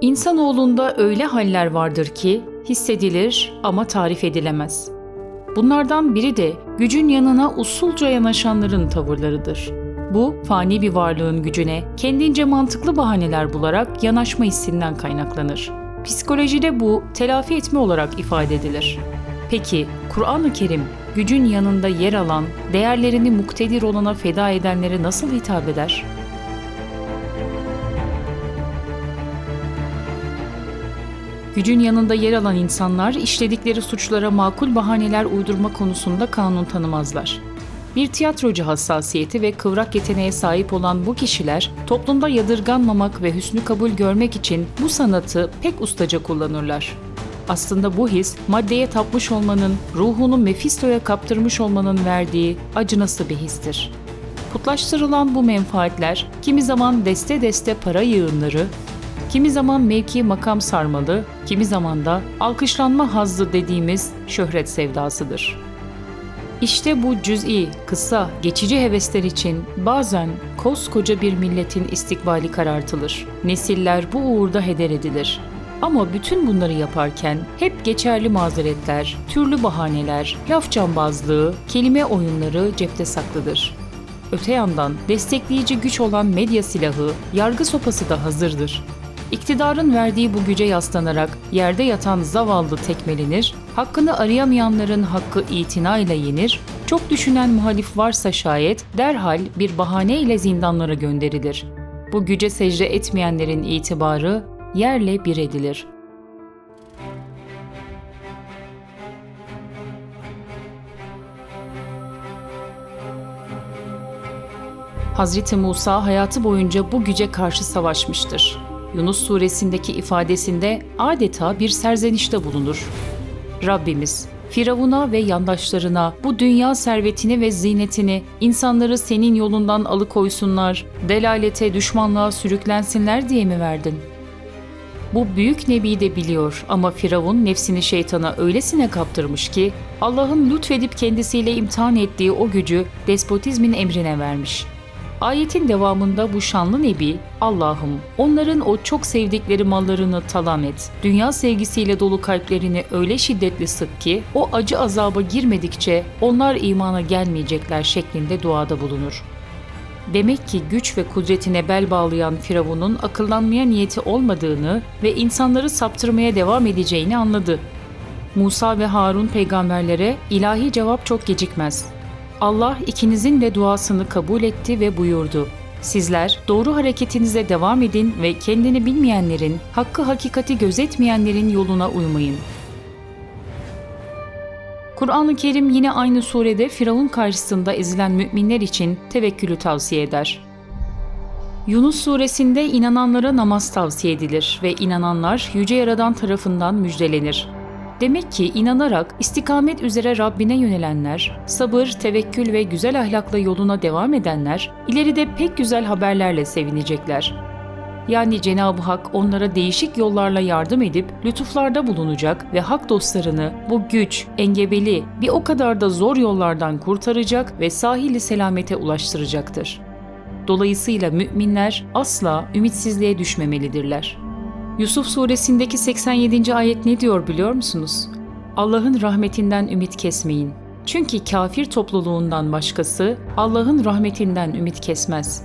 İnsanoğlunda öyle haller vardır ki hissedilir ama tarif edilemez. Bunlardan biri de gücün yanına usulca yanaşanların tavırlarıdır. Bu fani bir varlığın gücüne kendince mantıklı bahaneler bularak yanaşma hissinden kaynaklanır. Psikolojide bu telafi etme olarak ifade edilir. Peki Kur'an-ı Kerim gücün yanında yer alan, değerlerini muktedir olana feda edenlere nasıl hitap eder? Gücün yanında yer alan insanlar işledikleri suçlara makul bahaneler uydurma konusunda kanun tanımazlar. Bir tiyatrocu hassasiyeti ve kıvrak yeteneğe sahip olan bu kişiler toplumda yadırganmamak ve hüsnü kabul görmek için bu sanatı pek ustaca kullanırlar. Aslında bu his maddeye tapmış olmanın, ruhunu Mefisto'ya kaptırmış olmanın verdiği acınası bir histir. Putlaştırılan bu menfaatler kimi zaman deste deste para yığınları, kimi zaman mevki makam sarmalı, kimi zaman da alkışlanma hazzı dediğimiz şöhret sevdasıdır. İşte bu cüz'i, kısa, geçici hevesler için bazen koskoca bir milletin istikbali karartılır. Nesiller bu uğurda heder edilir. Ama bütün bunları yaparken hep geçerli mazeretler, türlü bahaneler, laf cambazlığı, kelime oyunları cepte saklıdır. Öte yandan destekleyici güç olan medya silahı, yargı sopası da hazırdır. İktidarın verdiği bu güce yaslanarak yerde yatan zavallı tekmelenir, hakkını arayamayanların hakkı itinayla yenir, çok düşünen muhalif varsa şayet derhal bir bahane ile zindanlara gönderilir. Bu güce secde etmeyenlerin itibarı yerle bir edilir. Hazreti Musa hayatı boyunca bu güce karşı savaşmıştır. Yunus suresindeki ifadesinde adeta bir serzenişte bulunur. Rabbimiz, Firavun'a ve yandaşlarına bu dünya servetini ve zinetini insanları senin yolundan alıkoysunlar, delalete, düşmanlığa sürüklensinler diye mi verdin? Bu büyük nebi de biliyor ama Firavun nefsini şeytana öylesine kaptırmış ki Allah'ın lütfedip kendisiyle imtihan ettiği o gücü despotizmin emrine vermiş.'' Ayetin devamında bu şanlı nebi, Allah'ım onların o çok sevdikleri mallarını talan et. Dünya sevgisiyle dolu kalplerini öyle şiddetli sık ki o acı azaba girmedikçe onlar imana gelmeyecekler şeklinde duada bulunur. Demek ki güç ve kudretine bel bağlayan Firavun'un akıllanmaya niyeti olmadığını ve insanları saptırmaya devam edeceğini anladı. Musa ve Harun peygamberlere ilahi cevap çok gecikmez. Allah ikinizin de duasını kabul etti ve buyurdu. Sizler doğru hareketinize devam edin ve kendini bilmeyenlerin, hakkı hakikati gözetmeyenlerin yoluna uymayın. Kur'an-ı Kerim yine aynı surede Firavun karşısında ezilen müminler için tevekkülü tavsiye eder. Yunus suresinde inananlara namaz tavsiye edilir ve inananlar Yüce Yaradan tarafından müjdelenir. Demek ki inanarak istikamet üzere Rabbine yönelenler, sabır, tevekkül ve güzel ahlakla yoluna devam edenler ileride pek güzel haberlerle sevinecekler. Yani Cenab-ı Hak onlara değişik yollarla yardım edip lütuflarda bulunacak ve hak dostlarını bu güç, engebeli, bir o kadar da zor yollardan kurtaracak ve sahili selamete ulaştıracaktır. Dolayısıyla müminler asla ümitsizliğe düşmemelidirler.'' Yusuf suresindeki 87. ayet ne diyor biliyor musunuz? Allah'ın rahmetinden ümit kesmeyin. Çünkü kafir topluluğundan başkası Allah'ın rahmetinden ümit kesmez.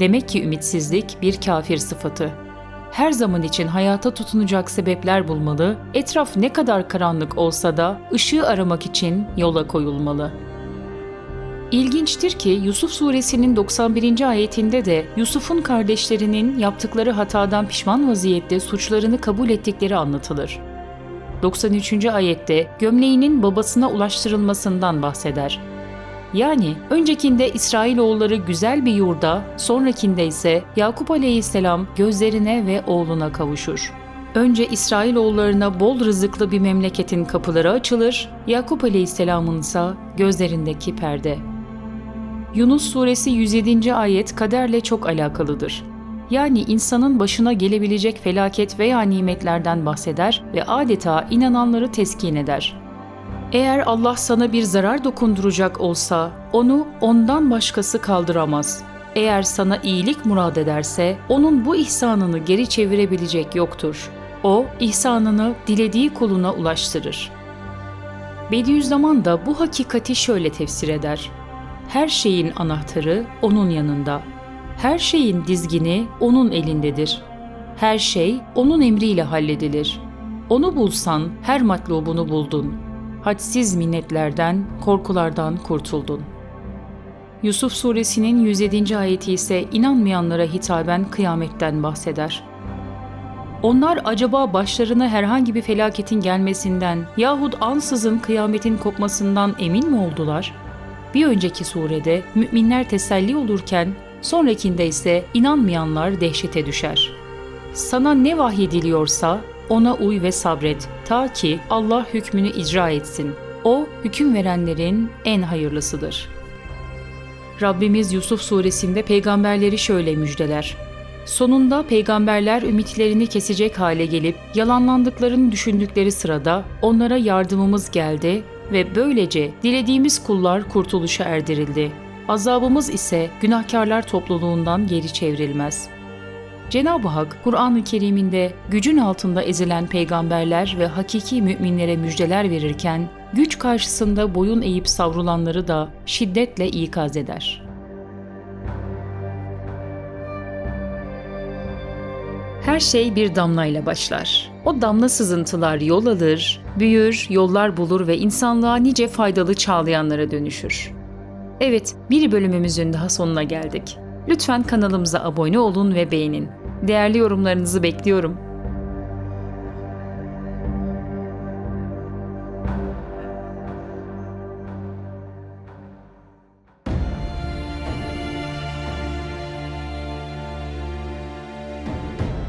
Demek ki ümitsizlik bir kafir sıfatı. Her zaman için hayata tutunacak sebepler bulmalı, etraf ne kadar karanlık olsa da ışığı aramak için yola koyulmalı.'' İlginçtir ki Yusuf suresinin 91. ayetinde de Yusuf'un kardeşlerinin yaptıkları hatadan pişman vaziyette suçlarını kabul ettikleri anlatılır. 93. ayette gömleğinin babasına ulaştırılmasından bahseder. Yani öncekinde İsrailoğulları güzel bir yurda, sonrakinde ise Yakup aleyhisselam gözlerine ve oğluna kavuşur. Önce İsrailoğullarına bol rızıklı bir memleketin kapıları açılır, Yakup aleyhisselamın ise gözlerindeki perde. Yunus suresi 107. ayet kaderle çok alakalıdır. Yani insanın başına gelebilecek felaket veya nimetlerden bahseder ve adeta inananları teskin eder. Eğer Allah sana bir zarar dokunduracak olsa onu ondan başkası kaldıramaz. Eğer sana iyilik murad ederse onun bu ihsanını geri çevirebilecek yoktur. O ihsanını dilediği kuluna ulaştırır. Bediüzzaman da bu hakikati şöyle tefsir eder. Her şeyin anahtarı onun yanında. Her şeyin dizgini onun elindedir. Her şey onun emriyle halledilir. Onu bulsan her matlubunu buldun. Hadsiz minnetlerden, korkulardan kurtuldun. Yusuf suresinin 107. ayeti ise inanmayanlara hitaben kıyametten bahseder. Onlar acaba başlarına herhangi bir felaketin gelmesinden yahut ansızın kıyametin kopmasından emin mi oldular? Bir önceki surede müminler teselli olurken sonrakinde ise inanmayanlar dehşete düşer. Sana ne vahyediliyorsa ona uy ve sabret ta ki Allah hükmünü icra etsin. O hüküm verenlerin en hayırlısıdır. Rabbimiz Yusuf suresinde peygamberleri şöyle müjdeler. Sonunda peygamberler ümitlerini kesecek hale gelip yalanlandıklarını düşündükleri sırada onlara yardımımız geldi ve böylece dilediğimiz kullar kurtuluşa erdirildi. Azabımız ise günahkarlar topluluğundan geri çevrilmez. Cenab-ı Hak Kur'an-ı Kerim'inde gücün altında ezilen peygamberler ve hakiki müminlere müjdeler verirken güç karşısında boyun eğip savrulanları da şiddetle ikaz eder. Her şey bir damlayla başlar. O damla sızıntılar yol alır, büyür, yollar bulur ve insanlığa nice faydalı çağlayanlara dönüşür. Evet, bir bölümümüzün daha sonuna geldik. Lütfen kanalımıza abone olun ve beğenin. Değerli yorumlarınızı bekliyorum.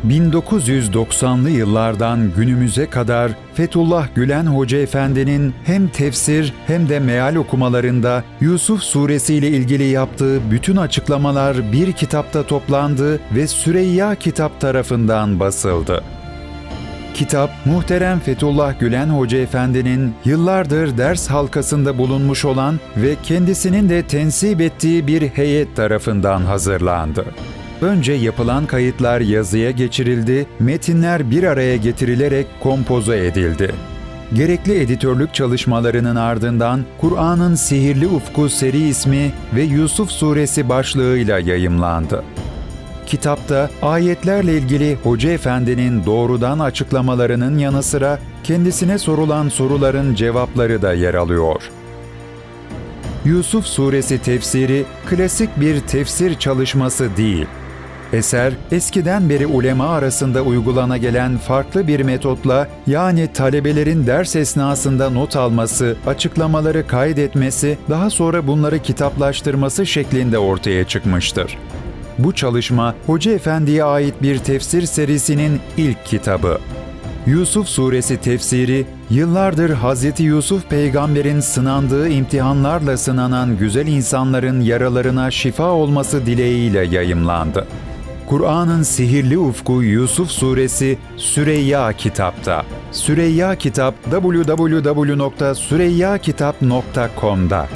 ...1990'lı yıllardan günümüze kadar Fethullah Gülen Hoca Efendi'nin hem tefsir hem de meal okumalarında Yusuf Suresi ile ilgili yaptığı bütün açıklamalar bir kitapta toplandı ve Süreyya Kitap tarafından basıldı. Kitap, muhterem Fethullah Gülen Hoca Efendi'nin yıllardır ders halkasında bulunmuş olan ve kendisinin de tensip ettiği bir heyet tarafından hazırlandı. Önce yapılan kayıtlar yazıya geçirildi, metinler bir araya getirilerek kompoze edildi. Gerekli editörlük çalışmalarının ardından Kur'an'ın Sihirli Ufku seri ismi ve Yusuf suresi başlığıyla yayımlandı. Kitapta ayetlerle ilgili Hoca Efendi'nin doğrudan açıklamalarının yanı sıra kendisine sorulan soruların cevapları da yer alıyor. Yusuf Suresi tefsiri klasik bir tefsir çalışması değil. Eser, eskiden beri ulema arasında uygulana gelen farklı bir metotla yani talebelerin ders esnasında not alması, açıklamaları kaydetmesi, daha sonra bunları kitaplaştırması şeklinde ortaya çıkmıştır. Bu çalışma Hoca Efendi'ye ait bir tefsir serisinin ilk kitabı. Yusuf Suresi tefsiri, yıllardır Hz. Yusuf peygamberin sınandığı imtihanlarla sınanan güzel insanların yaralarına şifa olması dileğiyle yayımlandı. Kur'an'ın sihirli ufku Yusuf Suresi Süreyya Kitap'ta. Süreyya Kitap www.süreyyakitap.com'da.